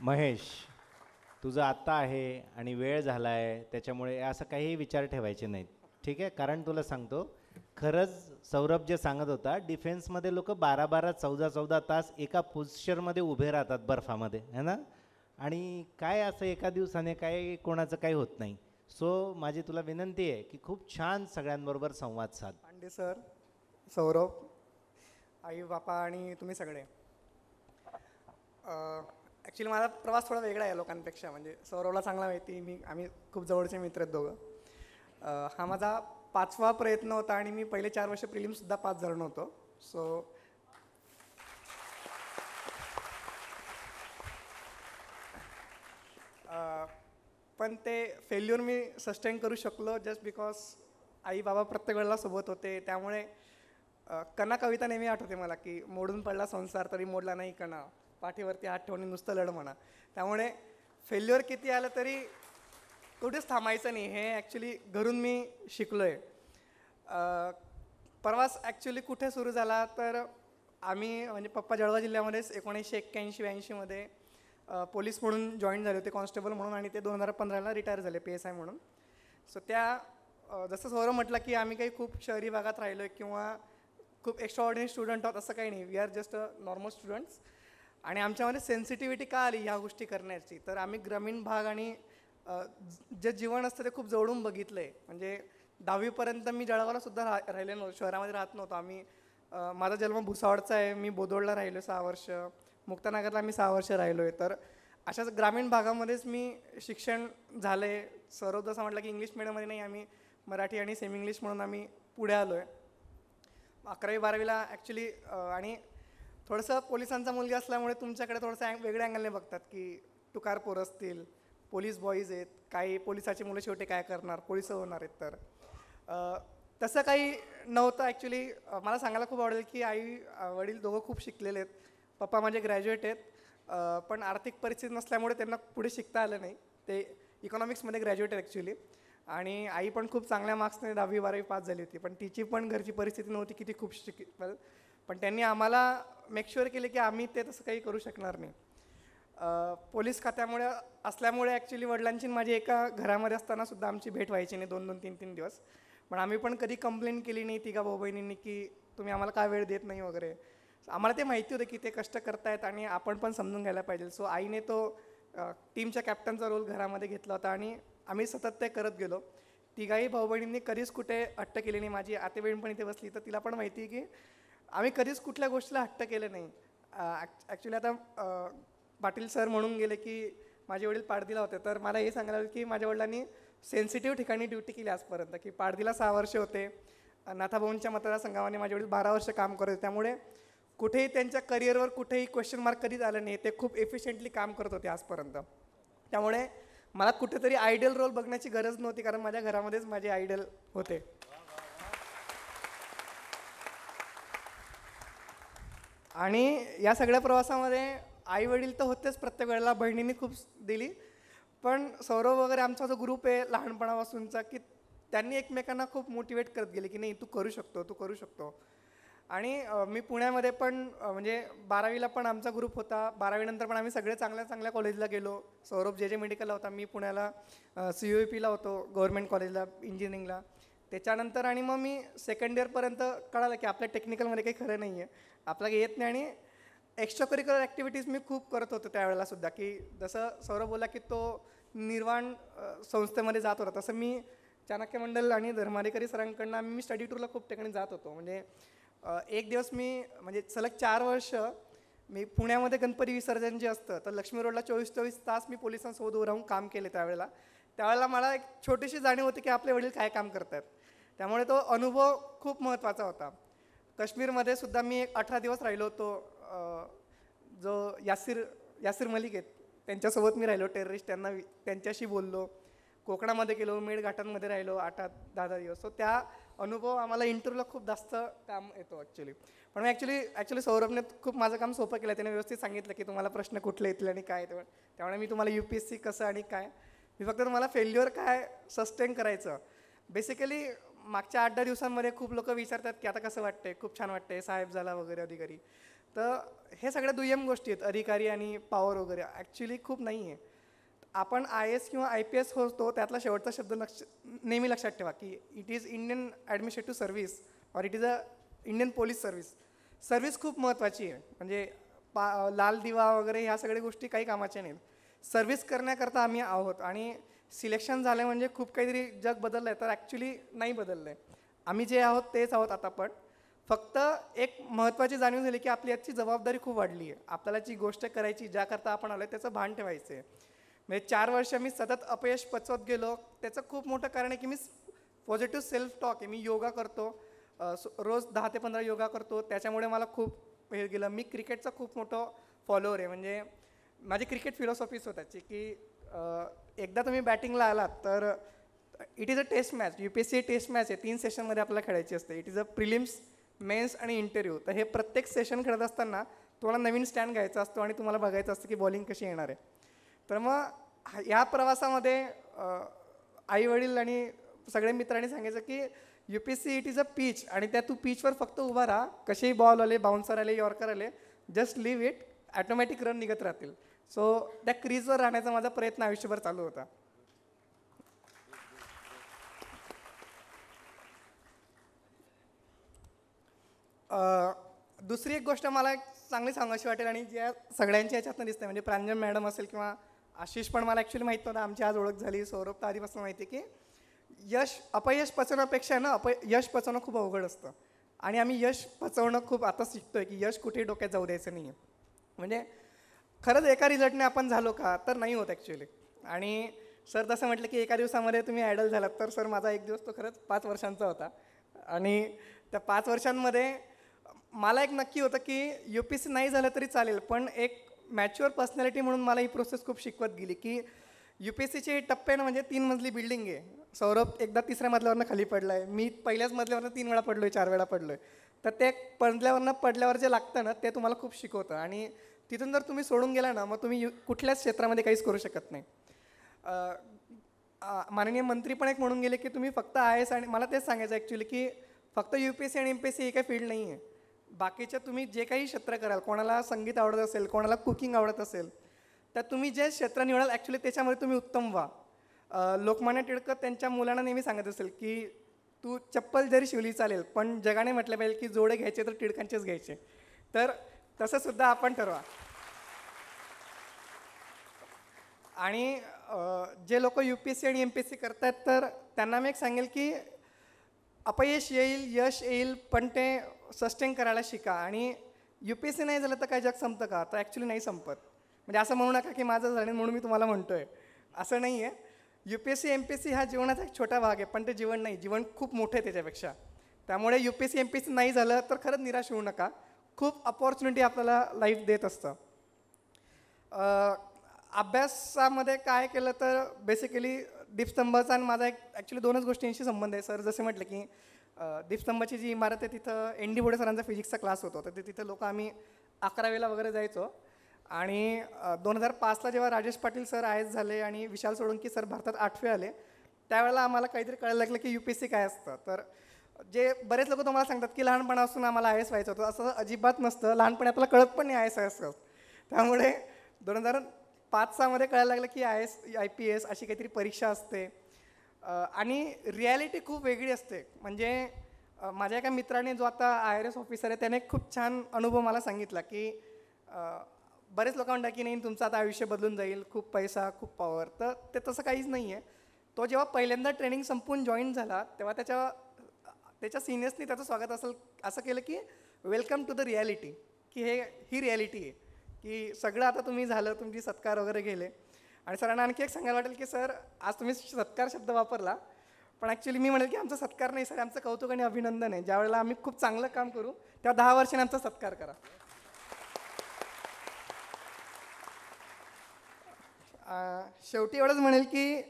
महेश तुझं आत्ता आहे आणि वेळ झाला आहे त्याच्यामुळे असं काही विचार ठेवायचे नाहीत. ठीक आहे? कारण तुला सांगतो खरंच सौरभ जे सांगत होता डिफेन्समध्ये लोक बारा बारा चौदा चौदा तास एका पोश्चरमध्ये उभे राहतात बर्फामध्ये है ना? आणि काय असं एका दिवसाने काय कोणाचं काही होत नाही. सो माझी तुला विनंती आहे की खूप छान सगळ्यांबरोबर संवाद साध. पांडे सर सौरभ आई बापा आणि तुम्ही सगळे. ॲक्च्युली माझा प्रवास थोडा वेगळा आहे लोकांपेक्षा. म्हणजे सौरवला चांगला माहिती मी आम्ही खूप जवळचे मित्र आहेत दोघं. हा माझा पाचवा प्रयत्न होता आणि मी पहिले चार वर्ष प्रिलिमसुद्धा पास झालो नव्हतो. सो पण ते फेल्युअर मी सस्टेन करू शकलो जस्ट बिकॉज आई बाबा प्रत्येक वेळेला सोबत होते. त्यामुळे कणा कविता नेहमी आठवते मला की मोडून पडला संसार तरी मोडला नाही कणा. पाठीवरती हात ठेवणे नुसतं लढ म्हणा. त्यामुळे फेल्युअर किती आलं तरी कुठेच थांबायचं नाही. हे ॲक्च्युली घरून मी शिकलो आहे प्रवास ॲक्च्युली कुठे सुरू झाला तर आम्ही म्हणजे पप्पा जळगाव जिल्ह्यामध्येच एकोणीसशे एक्क्याऐंशी ब्याऐंशीमध्ये पोलीस म्हणून जॉईन झाले होते कॉन्स्टेबल म्हणून आणि ते दोन हजार पंधराला रिटायर झाले पी एस आय म्हणून. सो त्या जसं सौरभ म्हटलं की आम्ही काही खूप शहरी भागात राहिलो आहे किंवा खूप एक्स्ट्रा ऑर्डिनरी स्टुडंट आहोत असं काही नाही. We are just a normal students आणि आमच्यामध्ये सेन्सिटिव्हिटी का आली ह्या गोष्टी करण्याची? तर आम्ही ग्रामीण भाग आणि जे जीवन असतं ते खूप जवळून बघितलं आहे म्हणजे दहावीपर्यंत मी जळगावला सुद्धा राह राहिले नव्हतो शहरामध्ये राहत नव्हतो. आम्ही माझा जन्म भुसावळचा आहे. मी बोदोडला राहिलो सहा वर्ष. मुक्तानगरला मी सहा वर्ष राहिलो आहे तर अशाच ग्रामीण भागामध्येच मी शिक्षण झालं आहे सर्व जसं म्हटलं की इंग्लिश मिडियममध्ये नाही आम्ही मराठी आणि सेमी इंग्लिश म्हणून आम्ही पुढे आलो आहे अकरावी बारावीला ॲक्च्युली आणि थोडंसं पोलिसांचा मुलगा असल्यामुळे तुमच्याकडे थोडंसं अँग वेगळ्या अँगलने बघतात की टुकार पोर असतील पोलीस बॉईज आहेत काही पोलिसाची मुलं शेवटी काय करणार पोलीस होणार आहेत तर. तसं काही नव्हतं ॲक्च्युली मला सांगायला खूप आवडेल की आई वडील दोघं खूप शिकलेले आहेत. पप्पा म्हणजे माझे ग्रॅज्युएट आहेत. पण आर्थिक परिस्थिती नसल्यामुळे त्यांना पुढे शिकता आलं नाही. ते इकॉनॉमिक्समध्ये ग्रॅज्युएट आहेत ॲक्च्युली आणि आई पण खूप चांगल्या मार्क्सने दहावी बारावी पास झाली होती पण तिची पण घरची परिस्थिती नव्हती की ती खूप शिक पण त्यांनी आम्हाला मेक केले की आम्ही ते तसं काही करू शकणार नाही. पोलीस खात्यामुळे असल्यामुळे ॲक्च्युली वडिलांची माझी एका घरामध्ये असताना सुद्धा आमची भेट व्हायची नाही दोन दोन तीन तीन दिवस. पण आम्ही पण कधी कंप्लेंट केली नाही तिघा भाऊ बहिणींनी की तुम्ही आम्हाला काय वेळ देत नाही वगैरे. आम्हाला ते माहिती होतं की ते कष्ट करतायत आणि आपण पण समजून घ्यायला पाहिजे. सो आईने तो टीमच्या कॅप्टनचा रोल घरामध्ये घेतला होता आणि आम्ही सतत ते करत गेलो. तिघाही भाऊ बहिणींनी कधीच कुठे हट्ट केली नाही. माझी आतेबहीण पण इथे बसली तर तिला पण माहिती आहे की आम्ही कधीच कुठल्या गोष्टीला हट्ट केलं नाही. ॲक्च्युली आता पाटील सर म्हणून गेले की माझे वडील पाडदीला होते. तर मला हे सांगायला की माझ्या वडिलांनी सेन्सिटिव्ह ठिकाणी ड्युटी केली आजपर्यंत की पाडदीला सहा वर्ष होते. नाथाभाऊंच्या मतदारसंघामध्ये माझे वडील बारा वर्ष काम करत होते. त्यामुळे कुठेही त्यांच्या करिअरवर कुठेही क्वेश्चन मार्क कधीच आलं नाही. ते खूप एफिशियंटली काम करत होते आजपर्यंत. त्यामुळे मला कुठेतरी आयडियल रोल बघण्याची गरज नव्हती कारण माझ्या घरामध्येच माझे आयडियल होते. आणि या सगळ्या प्रवासामध्ये आई वडील तर होतेच प्रत्येक वेळेला बहिणींनी खूप दिली. पण सौरव वगैरे आमचा जो ग्रुप आहे लहानपणापासूनचा की त्यांनी एकमेकांना खूप मोटिवेट करत गेले की नाही तू करू शकतो तू करू शकतो. आणि मी पुण्यामध्ये पण म्हणजे बारावीला पण आमचा ग्रुप होता. बारावीनंतर पण आम्ही सगळे चांगल्या चांगल्या कॉलेजला गेलो. सौरभ जे जे मेडिकलला होता मी पुण्याला सी यू पीला होतो गव्हर्मेंट कॉलेजला इंजिनिअरिंगला त्याच्यानंतर आणि मग मी सेकंड इयरपर्यंत कळालं की आपल्या टेक्निकलमध्ये काही खरं नाही आहे आपल्याला येत नाही आणि एक्स्ट्रा करिक्युलर ॲक्टिव्हिटीज मी खूप करत होतो त्यावेळेला सुद्धा. की जसं सौरभ बोला की तो निर्वाण संस्थेमध्ये जात होता. तसं मी चाणक्य मंडल आणि धर्माधिकारी सरांकडनं मी स्टडी टूरला खूप ठिकाणी जात होतो. म्हणजे एक दिवस मी म्हणजे सलग चार वर्ष मी पुण्यामध्ये गणपती विसर्जन जे असतं तर लक्ष्मी रोडला चोवीस चोवीस तास मी पोलिसांसोबत उभं राहून काम केले त्यावेळेला. त्यावेळेला मला एक छोटीशी जाणीव होती की आपले वडील काय काम करतात त्यामुळे तो अनुभव खूप महत्त्वाचा होता. काश्मीरमध्ये सुद्धा मी एक अठरा दिवस राहिलो होतो जो यासिर यासिर मलिक आहेत त्यांच्यासोबत मी राहिलो टेररिस्ट त्यांना त्यांच्याशी बोललो. कोकणामध्ये गेलो मेळघाटांमध्ये राहिलो आठ आठ दहा दहा दिवस. सो त्या अनुभव आम्हाला इंटरव्ह्यूला खूप जास्त काम येतो ॲक्च्युली पण मी ॲक्च्युली ॲक्च्युली सौरभने खूप माझं काम सोपं केलं. त्याने व्यवस्थित सांगितलं की तुम्हाला प्रश्न कुठले येतील आणि काय ते. त्यामुळे मी तुम्हाला यू पी एस सी कसं आणि काय. मी फक्त तुम्हाला फेल्युअर काय सस्टेन करायचं. बेसिकली मागच्या आठ दहा दिवसांमध्ये खूप लोक विचारतात की आता कसं वाटतंय? खूप छान वाटतंय साहेब झाला वगैरे अधिकारी. तर हे सगळ्या दुय्यम गोष्टी आहेत अधिकारी आणि पॉवर वगैरे. ॲक्च्युली खूप नाही आहे आपण आय एस किंवा आय पी एस होतो त्यातला शेवटचा शब्द लक्ष नेहमी लक्षात ठेवा की it is Indian administrative service or it is a Indian police service service खूप महत्त्वाची आहे. म्हणजे पा लाल दिवा वगैरे ह्या सगळ्या गोष्टी काही कामाच्या नाहीत. सर्व्हिस करण्याकरता आम्ही आहोत आणि सिलेक्शन झालं म्हणजे खूप काहीतरी जग बदललं आहे तर ॲक्च्युली नाही बदललं आहे आम्ही जे आहोत तेच आहोत आता पण. फक्त एक महत्त्वाची जाणीव झाली की आपली याची जबाबदारी खूप वाढली आहे. आपल्याला जी गोष्ट करायची ज्याकरता आपण आलो आहे त्याचं भान ठेवायचं आहे म्हणजे चार वर्ष मी सतत अपयश पचवत गेलो त्याचं खूप मोठं कारण आहे की मी पॉझिटिव्ह सेल्फ टॉक आहे. मी योगा करतो. रोज दहा ते पंधरा योगा करतो. त्याच्यामुळे मला खूप हे गेलं. मी क्रिकेटचा खूप मोठं फॉलोअर आहे. म्हणजे माझी क्रिकेट फिलॉसॉफीच स्वतःची की एकदा तुम्ही बॅटिंगला आलात तर it is a test match U P S C test match आहे. तीन सेशनमध्ये आपल्याला खेळायची असते. It is a prelims mains आणि इंटरव्ह्यू. तर हे प्रत्येक सेशन खेळत असताना तुम्हाला नवीन स्टँड घ्यायचा असतो आणि तुम्हाला बघायचं असतं की बॉलिंग कशी येणार आहे. तर मग या प्रवासामध्ये आई वडील आणि सगळे मित्रांनी सांगायचं की U P S C it is a pitch आणि त्या तू पीचवर फक्त उभा राहा. कसेही बॉल आले बाउन्सर आले यॉर्कर आले just leave it automatic run निघत राहतील. सो त्या क्रीजवर राहण्याचा माझा प्रयत्न आयुष्यभर चालू होता. दुसरी एक गोष्ट मला एक चांगली सांगायची वाटेल आणि ज्या सगळ्यांच्या याच्यातनं दिसते म्हणजे प्रांजल मॅडम असेल किंवा आशिष पण मला ॲक्च्युली माहीत नव्हतं आमची आज ओळख झाली सौरभ तर आधीपासून माहिती आहे की यश अपयश पचवण्यापेक्षा ना अपय यश पचवणं खूप अवघड असतं. आणि आम्ही यश पचवणं खूप आता शिकतोय की यश कुठेही डोक्यात जाऊ द्यायचं नाही आहे म्हणजे खरंच एका रिझल्टने आपण झालो का? तर नाही होत ॲक्च्युली आणि सर तसं म्हटलं की एका दिवसामध्ये तुम्ही आयडल झालात तर सर माझा एक दिवस तो खरंच पाच वर्षांचा होता. आणि त्या पाच वर्षांमध्ये मला एक नक्की होतं की यू पी सी नाही झालं तरी चालेल पण एक मॅच्युअर पर्सनॅलिटी म्हणून मला ही प्रोसेस खूप शिकवत गेली की यू पी एस सीचे टप्पे म्हणजे तीन मजली बिल्डिंग आहे. सौरभ एकदा तिसऱ्या मजल्यावरनं खाली पडला आहे मी पहिल्याच मजल्यावरनं तीन वेळा पडलो आहे चार वेळा पडलो आहे तर ते पडल्यावरनं पडल्यावर जे लागतं ना ते तुम्हाला खूप शिकवतं. आणि तिथून जर तुम्ही सोडून गेला ना मग तुम्ही यु- कुठल्याच क्षेत्रामध्ये काहीच करू शकत नाही. माननीय मंत्री पण एक म्हणून गेले की तुम्ही फक्त आय एस आणि मला तेच सांगायचं ॲक्च्युली की फक्त यू पी एस सी आणि एम पी एस सी ही काही फील्ड नाही आहे. बाकीच्या तुम्ही जे काही क्षेत्र कराल कोणाला संगीत आवडत असेल कोणाला कुकिंग आवडत असेल तर तुम्ही जे क्षेत्र निवडाल ॲक्च्युली त्याच्यामध्ये तुम्ही उत्तम व्हा. लोकमान्य टिळक त्यांच्या मुलांना नेहमी सांगत असेल की तू चप्पल जरी शिवली चालेल पण जगाने म्हटलं पाहिजे की जोडे घ्यायचे तर टिळकांचेच घ्यायचे. तर तसं सुद्धा आपण ठरवा. आणि जे लोक यू पी एस सी आणि एम पी एस सी करतात तर त्यांना मी एक सांगेल की अपयश येईल यश येईल पण ते सस्टेन करायला शिका. आणि यू पी एस सी नाही झालं तर काय जग संपतं का? तर ॲक्च्युली नाही संपत. म्हणजे असं म्हणू नका की माझं झालं म्हणून मी तुम्हाला म्हणतो आहे असं नाही आहे U P S C M P S C हा जीवनाचा एक छोटा भाग आहे पण ते जीवन नाही. जीवन खूप मोठं आहे त्याच्यापेक्षा. त्यामुळे U P S C M P S C नाही झालं तर खरंच निराश होऊ नका. खूप अपॉर्च्युनिटी आपल्याला लाईफ देत असतं. अभ्यासामध्ये काय केलं तर बेसिकली दीपस्तंभाचा आणि माझा एक ॲक्च्युली दोनच गोष्टींशी संबंध आहे. सर जसे म्हटलं की दीपस्तंभाची जी इमारत आहे तिथं एन डी बोडे सरांचा फिजिक्सचा क्लास होतो. तर ते तिथं लोक आम्ही अकरावीला वगैरे जायचो. आणि दोन हजार पाचला जेव्हा राजेश पाटील सर आयस झाले आणि विशाल सोळंकी सर भारतात आठवे आले त्यावेळेला आम्हाला काहीतरी कळायला लागलं की यू पी एस सी काय असतं. तर जे बरेच लोक तुम्हाला सांगतात की लहानपणापासून आम्हाला आय एस व्हायचं होतं. असं अजिबात नसतं. लहानपणी आपल्याला कळत पण नाही आय एस आय एस त्यामुळे दोन हजार पाच सहामध्ये कळायला लागलं की I S I P S अशी काहीतरी परीक्षा असते. आणि रिॲलिटी खूप वेगळी असते. म्हणजे माझ्या एका मित्राने जो आता आय आर एस ऑफिसर आहे त्याने खूप छान अनुभव मला सांगितला की बरेच लोक म्हणतात की नाही तुमचं आता आयुष्य बदलून जाईल. खूप पैसा खूप पॉवर तर ते तसं काहीच नाही आहे तो जेव्हा पहिल्यांदा ट्रेनिंग संपून जॉईन झाला तेव्हा त्याच्या त्याच्या सिनियर्सनी त्याचं स्वागत असेल असं केलं की वेलकम टू द रिॲलिटी की हे ही रिॲलिटी आहे. की सगळं आता तुम्ही झालं तुमची सत्कार वगैरे गेले आणि सरांना आणखी एक सांगायला वाटेल की सर आज तुम्ही सत्कार शब्द वापरला पण ॲक्च्युली मी म्हणेल की आमचा सत्कार नाही सर आमचं कौतुक आणि अभिनंदन आहे. ज्यावेळेला आम्ही खूप चांगलं काम करू तेव्हा दहा वर्षाने आमचा सत्कार करा. शेवटी एवढंच म्हणेल की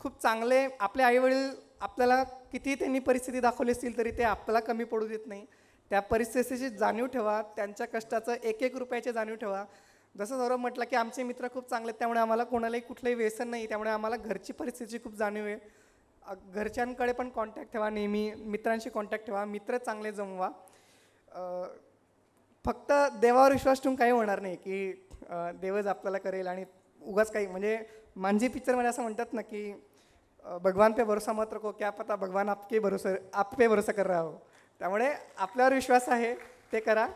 खूप चांगले आपले आईवडील आपल्याला किती त्यांनी परिस्थिती दाखवली असतील तरी ते आपल्याला कमी पडू देत नाही. त्या परिस्थितीची जाणीव ठेवा त्यांच्या कष्टाचं एक एक रुपयाची जाणीव ठेवा. जसं सौरभ म्हटलं की आमचे मित्र खूप चांगले आहेत त्यामुळे आम्हाला कोणालाही कुठलंही व्यसन नाही त्यामुळे आम्हाला घरची परिस्थितीची खूप जाणीव आहे. घरच्यांकडे पण कॉन्टॅक्ट ठेवा नेहमी मित्रांशी कॉन्टॅक्ट ठेवा मित्र चांगले जमवा. फक्त देवावर विश्वास ठेवून काही होणार नाही की देवच आपल्याला करेल आणि उगाच काही म्हणजे मांझी पिक्चरमध्ये असं म्हणतात ना की भगवान पे भरोसा मत रखो क्या पता भगवान आपके भरोसा आप पे भरोसा कर रहा हो. त्यामुळे आपल्यावर विश्वास आहे ते करा.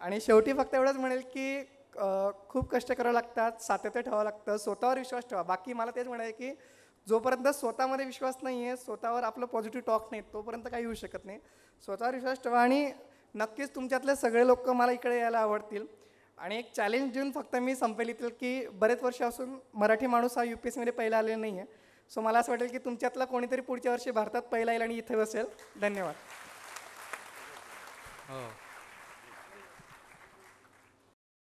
आणि शेवटी फक्त एवढंच म्हणेल की खूप कष्ट करावं लागतात सातत्य ठेवावं लागतं स्वतःवर विश्वास ठेवा. बाकी मला तेच म्हणायचं की जोपर्यंत स्वतःमध्ये विश्वास नाही आहे स्वतःवर आपलं पॉझिटिव्ह टॉक नाही तोपर्यंत काही होऊ शकत नाही. स्वतःवर विश्वास ठेवा आणि नक्कीच तुमच्यातले सगळे लोक मला इकडे यायला आवडतील. आणि एक चॅलेंज देऊन फक्त मी संपेल इथलं की बरेच वर्ष असून मराठी माणूस हा यू पी एस सीमध्ये पहिला आलेला नाही आहे सो मला असं वाटेल की तुमच्यातला कोणीतरी पुढच्या वर्षी भारतात पहिला येईल आणि इथे बसेल. धन्यवाद. हो.